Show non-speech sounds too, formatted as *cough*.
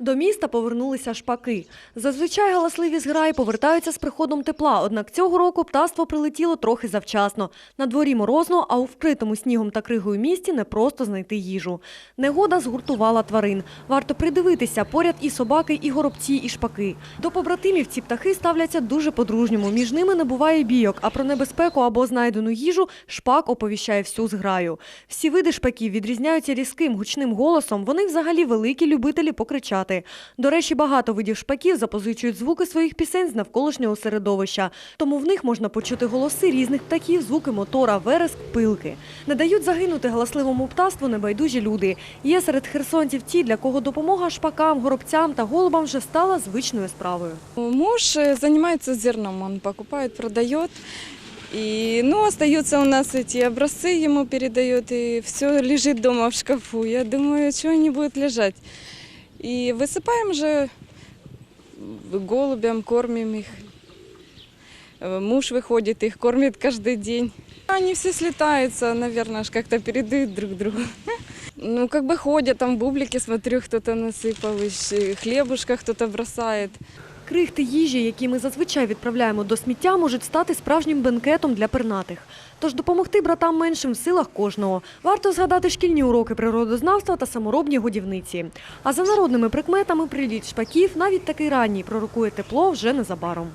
До міста повернулися шпаки. Зазвичай галасливі зграї повертаються з приходом тепла, однак цього року птаство прилетіло трохи завчасно. На дворі морозно, а у вкритому снігом та кригою місті не просто знайти їжу. Негода згуртувала тварин. Варто придивитися, поряд і собаки, і горобці, і шпаки. До побратимів ці птахи ставляться дуже по-дружньому. Між ними не буває бійок, а про небезпеку або знайдену їжу шпак оповіщає всю зграю. Всі види шпаків відрізняються різким гучним голосом. Вони взагалі великі любителі покричати До речі, багато видів шпаків запозичують звуки своїх пісень з навколишнього середовища. Тому в них можна почути голоси різних птахів, звуки мотора, вереск, пилки. Не дають загинути галасливому птаству небайдужі люди. Є серед херсонців ті, для кого допомога шпакам, горобцям та голубам вже стала звичною справою. Муж э, занимается зерном, он покупает, продает. И, ну, остаются у нас эти образцы, ему передает, и все лежит дома в шкафу. Я думаю, чего они будут лежать. И высыпаем же голубям, кормим их. Э, Муж выходит, их кормит каждый день. Они все слетаются, наверное, аж как-то передают друг другу. *laughs* Ну, как бы ходят, там бублики, смотрю, кто-то насыпал, ещё хлебушка кто-то бросает. Крихти їжі, які ми зазвичай відправляємо до сміття, можуть стати справжнім бенкетом для пернатих. Тож допомогти братам меншим в силах кожного. Варто згадати шкільні уроки природознавства та саморобні годівниці. А за народними прикметами приліт шпаків навіть такий ранній пророкує тепло вже незабаром.